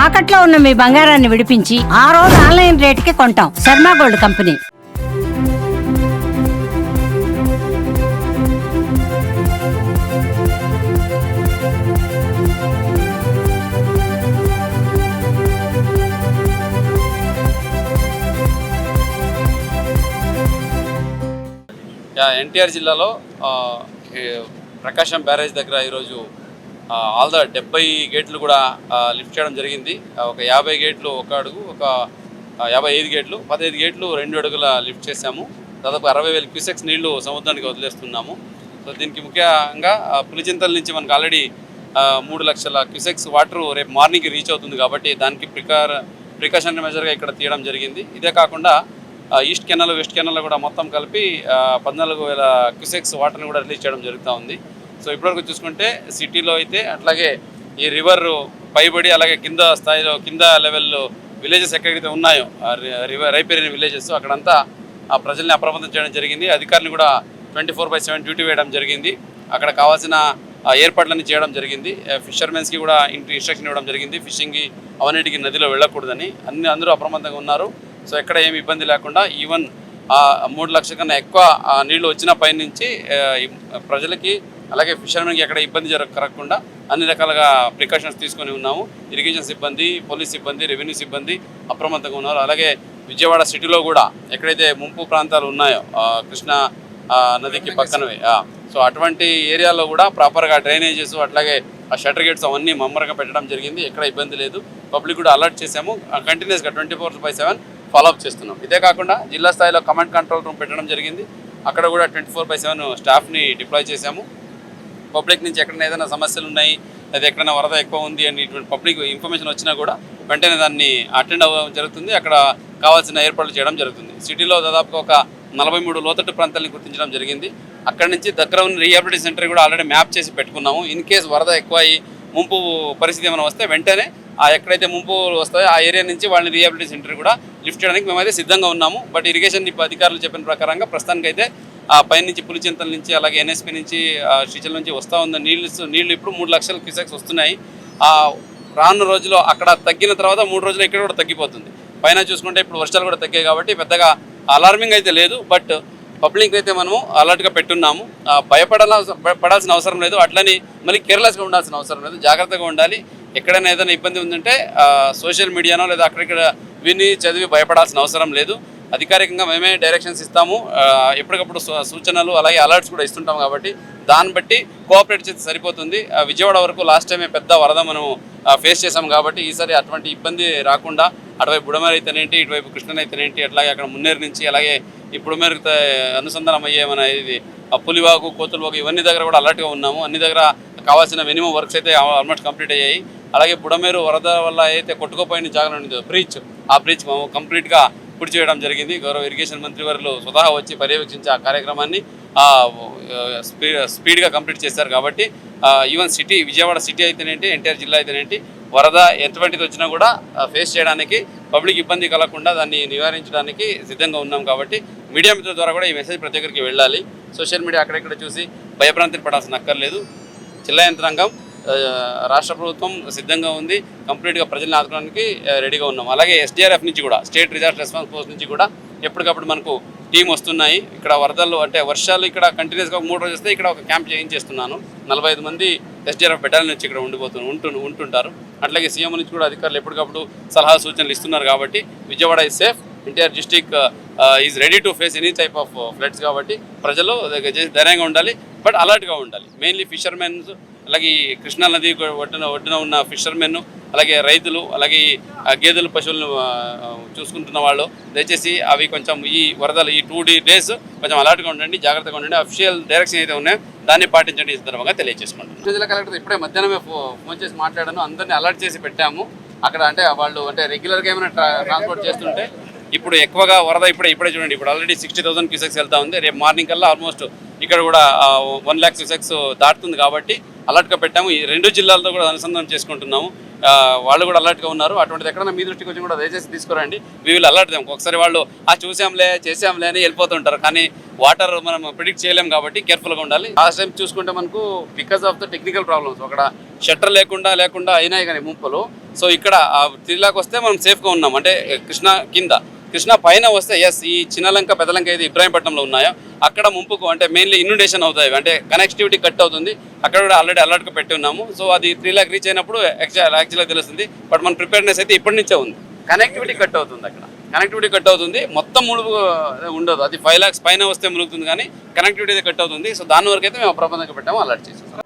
తాకట్లో ఉన్న మీ బంగారాన్ని విడిపించి ఆ రోజు ఆన్లైన్ రేటుకి కొంటాం. Sharma gold company. Yeah, NTR జిల్లాలో ప్రకాశం బ్యారేజ్ దగ్గర ఈరోజు ఆల్ ద డెబ్బై గేట్లు కూడా లిఫ్ట్ చేయడం జరిగింది. ఒక యాభై గేట్లు ఒక అడుగు ఒక యాభై ఐదు గేట్లు పదహైదు గేట్లు రెండు అడుగుల లిఫ్ట్ చేశాము. దాదాపు అరవై వేల క్యూసెక్స్ నీళ్ళు సముద్రానికి వదిలేస్తున్నాము. సో దీనికి ముఖ్యంగా పులిచింతల నుంచి మనకు ఆల్రెడీ మూడు లక్షల క్యూసెక్స్ వాటర్ రేపు మార్నింగ్ రీచ్ అవుతుంది కాబట్టి దానికి ప్రికార్ ప్రికాషనరీ మెజర్గా ఇక్కడ తీయడం జరిగింది. ఇదే కాకుండా ఈస్ట్ కెనాల్ వెస్ట్ కెనాల్ కూడా మొత్తం కలిపి పద్నాలుగు వేల క్యూసెక్స్ వాటర్ని కూడా రిలీజ్ చేయడం జరుగుతూ ఉంది. సో ఇప్పటివరకు చూసుకుంటే సిటీలో అయితే అట్లాగే ఈ రివర్ పైబడి అలాగే కింద స్థాయిలో కింద లెవెల్లో విలేజెస్ ఎక్కడైతే ఉన్నాయో రివర్ రైపేరిన విలేజెస్ అక్కడంతా ఆ ప్రజల్ని అప్రమత్తం చేయడం జరిగింది. అధికారులు కూడా twenty four by seven duty వేయడం జరిగింది. అక్కడ కావాల్సిన ఏర్పాట్లన్నీ చేయడం జరిగింది. ఫిషర్మెన్స్కి కూడా ఇంటి ఇన్స్ట్రక్షన్ ఇవ్వడం జరిగింది. ఫిషింగ్కి అవన్నిటికి నదిలో వెళ్ళకూడదని అన్ని అందరూ అప్రమత్తంగా ఉన్నారు. సో ఎక్కడ ఏమి ఇబ్బంది లేకుండా ఈవెన్ మూడు లక్షల కన్నా ఎక్కువ నీళ్ళు వచ్చిన పై నుంచి ప్రజలకి అలాగే ఫిషర్మెన్కి ఎక్కడ ఇబ్బంది జరగకుండా అన్ని రకాలుగా ప్రికాషన్స్ తీసుకొని ఉన్నాము. ఇరిగేషన్ సిబ్బంది పోలీస్ సిబ్బంది రెవెన్యూ సిబ్బంది అప్రమత్తంగా ఉన్నారు. అలాగే విజయవాడ సిటీలో కూడా ఎక్కడైతే ముంపు ప్రాంతాలు ఉన్నాయో కృష్ణా నదికి పక్కనవి సో అటువంటి ఏరియాలో కూడా ప్రాపర్గా డ్రైనేజెస్ అట్లాగే ఆ షటర్ గేట్స్ అవన్నీ మమ్మరంగా పెట్టడం జరిగింది. ఎక్కడ ఇబ్బంది లేదు. పబ్లిక్ కూడా అలర్ట్ చేసాము కంటిన్యూస్గా twenty four by seven follow up చేస్తున్నాం. ఇదే కాకుండా జిల్లా స్థాయిలో కమాండ్ కంట్రోల్ రూమ్ పెట్టడం జరిగింది. అక్కడ కూడా ట్వంటీ ఫోర్ బై సెవెన్ స్టాఫ్ని డిప్లాయ్ చేశాము. పబ్లిక్ నుంచి ఎక్కడైనా ఏదైనా సమస్యలు ఉన్నాయి లేదా ఎక్కడైనా వరద ఎక్కువ ఉంది అని ఇటువంటి పబ్లిక్ ఇన్ఫర్మేషన్ వచ్చినా కూడా వెంటనే దాన్ని అటెండ్ అవ్వడం జరుగుతుంది. అక్కడ కావాల్సిన ఏర్పాట్లు చేయడం జరుగుతుంది. సిటీలో దాదాపుగా ఒక నలభై మూడు లోతట్టు ప్రాంతాలను గుర్తించడం జరిగింది. అక్కడి నుంచి దగ్గర ఉన్న రీహాబిలిటీ సెంటర్ కూడా ఆల్రెడీ మ్యాప్ చేసి పెట్టుకున్నాము. ఇన్ కేస్ వరద ఎక్కువ అయ్యి ముంపు పరిస్థితి ఏమైనా వస్తే వెంటనే ఆ ఎక్కడైతే ముంపు వస్తాయో ఆ ఏరియా నుంచి వాళ్ళని రీహాబిలిటీ సెంటర్ కూడా లిఫ్ట్ చేయడానికి మేమైతే సిద్ధంగా ఉన్నాము. బట్ ఇరిగేషన్ అధికారులు చెప్పిన ప్రకారంగా ప్రస్తుతానికైతే ఆ పైనుంచి పులిచింతల నుంచి అలాగే ఎన్ఎస్పి నుంచి ఆ, శ్రీశైలం నుంచి వస్తూ ఉన్న నీళ్ళు నీళ్ళు ఇప్పుడు మూడు లక్షల క్యూసెక్స్ వస్తున్నాయి. ఆ రానున్న రోజుల్లో అక్కడ తగ్గిన తర్వాత మూడు రోజులు ఇక్కడ కూడా తగ్గిపోతుంది. పైన చూసుకుంటే ఇప్పుడు వర్షాలు కూడా తగ్గాయి కాబట్టి పెద్దగా అలార్మింగ్ అయితే లేదు బట్ పబ్లిక్ అయితే మనము అలర్ట్గా పెట్టున్నాము. భయపడాల పడాల్సిన అవసరం లేదు. అట్లని మళ్ళీ కేర్లెస్గా ఉండాల్సిన అవసరం లేదు. జాగ్రత్తగా ఉండాలి. ఎక్కడైనా ఏదైనా ఇబ్బంది ఉందంటే సోషల్ మీడియానో లేదా అక్కడిక్కడ విని చదివి భయపడాల్సిన అవసరం లేదు. అధికారికంగా మేమే డైరెక్షన్స్ ఇస్తాము. ఎప్పటికప్పుడు సూ- సూచనలు అలాగే అలర్ట్స్ కూడా ఇస్తుంటాం కాబట్టి దాన్ని బట్టి కోఆపరేట్ చేస్తే సరిపోతుంది. విజయవాడ వరకు లాస్ట్ టైమే పెద్ద వరద మనం ఫేస్ చేసాం కాబట్టి ఈసారి అటువంటి ఇబ్బంది రాకుండా అటువైపు బుడమేరు అయితేనేంటి ఇటువైపు కృష్ణనైతేనేంటి అట్లాగే అక్కడ మున్నేరు నుంచి అలాగే ఈ బుడమేరు అనుసంధానం అయ్యే మన ఇది పులివాకు పులివాగు కోతులవాగు ఇవన్నీ దగ్గర కూడా అలర్ట్గా ఉన్నాము. అన్ని దగ్గర కావాల్సిన మినిమం వర్క్స్ అయితే ఆల్మోస్ట్ కంప్లీట్ అయ్యాయి. అలాగే బుడమేరు వరద వల్ల అయితే కొట్టుకోపోయిన జాగ్రత్త ఉండిందో బ్రిడ్జ్ ఆ బ్రిడ్జ్ కంప్లీట్గా పూర్తి చేయడం జరిగింది. గౌరవ ఇరిగేషన్ మంత్రి వారు స్వతహా వచ్చి పర్యవేక్షించి ఆ కార్యక్రమాన్ని స్పీడ్గా కంప్లీట్ చేశారు కాబట్టి ఈవెన్ సిటీ విజయవాడ సిటీ అయితేనేంటి ఎన్టీఆర్ జిల్లా అయితేనేంటి వరద ఎటువంటిది వచ్చినా కూడా ఫేస్ చేయడానికి పబ్లిక్ ఇబ్బంది కలగకుండా దాన్ని నివారించడానికి సిద్ధంగా ఉన్నాం కాబట్టి మీడియా మిత్రుల ద్వారా కూడా ఈ మెసేజ్ ప్రతి ఒక్కరికి వెళ్ళాలి. సోషల్ మీడియా అక్కడెక్కడ చూసి భయభ్రాంతిని పడాల్సిన అక్కర్లేదు. జిల్లా యంత్రాంగం రాష్ట్ర ప్రభుత్వం సిద్ధంగా ఉంది. కంప్లీట్గా ప్రజల్ని ఆదుకోవడానికి రెడీగా ఉన్నాం. అలాగే ఎస్డిఆర్ఎఫ్ నుంచి కూడా స్టేట్ డిజాస్టర్ రెస్పాన్స్ ఫోర్స్ నుంచి కూడా ఎప్పటికప్పుడు మనకు టీం వస్తున్నాయి. ఇక్కడ వరదలు అంటే వర్షాలు ఇక్కడ కంటిన్యూస్గా మూడు రోజులు వస్తే ఇక్కడ ఒక క్యాంప్ చేయించేస్తున్నాను నలభై ఐదు మంది ఎస్డిఆర్ఎఫ్ బెటాలియన్ నుంచి ఇక్కడ ఉండిపోతు ఉంటు ఉంటుంటారు. అట్లాగే సీఎం నుంచి కూడా అధికారులు ఎప్పటికప్పుడు సలహా సూచనలు ఇస్తున్నారు కాబట్టి Vijayawada is safe NTR district is ready to face any type of floods కాబట్టి ప్రజలు ధైర్యంగా ఉండాలి. బట్ అలర్ట్గా ఉండాలి. మెయిన్లీ ఫిషర్మెన్స్ అలాగే ఈ కృష్ణా నది ఒడ్డున ఒడ్డున ఉన్న ఫిషర్మెన్ అలాగే రైతులు అలాగే ఆ, గేదెలు పశువులను చూసుకుంటున్న వాళ్ళు దయచేసి అవి కొంచెం ఈ వరదలు ఈ టూ డేస్ కొంచెం అలర్ట్గా ఉండండి జాగ్రత్తగా ఉండండి. అఫిషియల్ డైరెక్షన్ అయితే ఉన్నాయో దాన్ని పాటించండి ఈ సందర్భంగా తెలియజేసుకుంటాను జిల్లా కలెక్టర్ ఇప్పుడే మధ్యాహ్నమే ఫో- ఫోన్ చేసి మాట్లాడాను. అందరినీ అలర్ట్ చేసి పెట్టాము. అక్కడ అంటే వాళ్ళు అంటే రెగ్యులర్గా ఏమైనా ట్రా- ట్రాన్స్పోర్ట్ చేస్తుంటే ఇప్పుడు ఎక్కువగా వరద ఇప్పుడే ఇప్పుడే చూడండి ఇప్పుడు ఆల్రెడీ సిక్స్టీ థౌసండ్ క్యూసెక్స్ వెళ్తా ఉంది. రేపు మార్నింగ్ కల్లా ఆల్మోస్ట్ ఇక్కడ కూడా వన్ ల్యాక్ క్యూసెక్స్ దాటుతుంది కాబట్టి అలర్ట్గా పెట్టాము. ఈ రెండు జిల్లాలతో కూడా అనుసంధానం చేసుకుంటున్నాము. వాళ్ళు కూడా అలర్ట్గా ఉన్నారు. అటువంటిది ఎక్కడైనా మీ దృష్టికి వచ్చి కూడా దయచేసి తీసుకురండి. వీ విల్ అలర్ట్ దేం ఒకసారి వాళ్ళు ఆ చూసాంలే చేసాంలే అని వెళ్ళిపోతుంటారు. కానీ వాటర్ మనం ప్రిడిక్ట్ చేయలేం కాబట్టి కేర్ఫుల్గా ఉండాలి. లాస్ట్ టైం చూసుకుంటే మనకు because of the technical problems అక్కడ షట్టర్ లేకుండా లేకుండా అయినాయి కానీ ముంపలు. సో ఇక్కడ ఆ వస్తే మనం సేఫ్గా ఉన్నాం. అంటే కృష్ణ కింద. కృష్ణ పైన వస్తే ఎస్ ఈ చిన్నలంక పెదలంక ఇది ఇబ్రాహీంపట్నంలో ఉన్నాయో? అక్కడ ముంపుకు అంటే మెయిన్లీ ఇన్యుండేషన్ అవుతాయి. అంటే కనెక్టివిటీ కట్ అవుతుంది. అక్కడ కూడా ఆల్రెడీ అలర్ట్గా పెట్టి ఉన్నాము. సో అది త్రీ లాక్ రీచ్ అయినప్పుడు యాక్చువల్గా తెలుస్తుంది. బట్ మన ప్రిపేర్నెస్ అయితే ఇప్పటి నుంచే ఉంది. కనెక్టివిటీ కట్ అవుతుంది అక్కడ. కనెక్టివిటీ కట్ అవుతుంది. మొత్తం ముడుపు ఉండదు. అది ఫైవ్ లాక్స్ పైన వస్తే మునుగుతుంది కానీ కనెక్టివిటీ అయితే కట్ అవుతుంది. సో దాని వరకు అయితే మేము ప్రబంధంగా పెట్టాము అలర్ట్ చేసాం